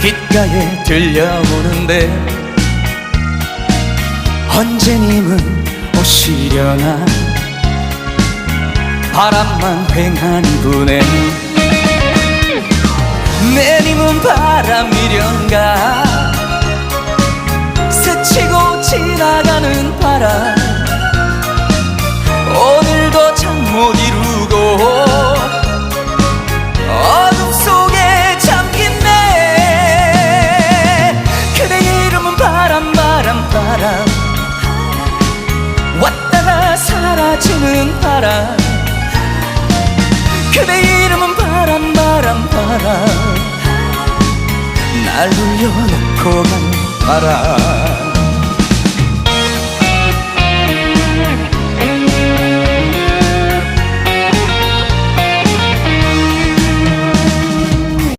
귓가에 들려오는데 언제님은 오시려나? 바람만 횡한 분에 내님은 바람이련가? 스치고 지나가는 바람 사라지는 바람. 그대의 이름은 바람 바람 바람. 날 울려놓고 간 바람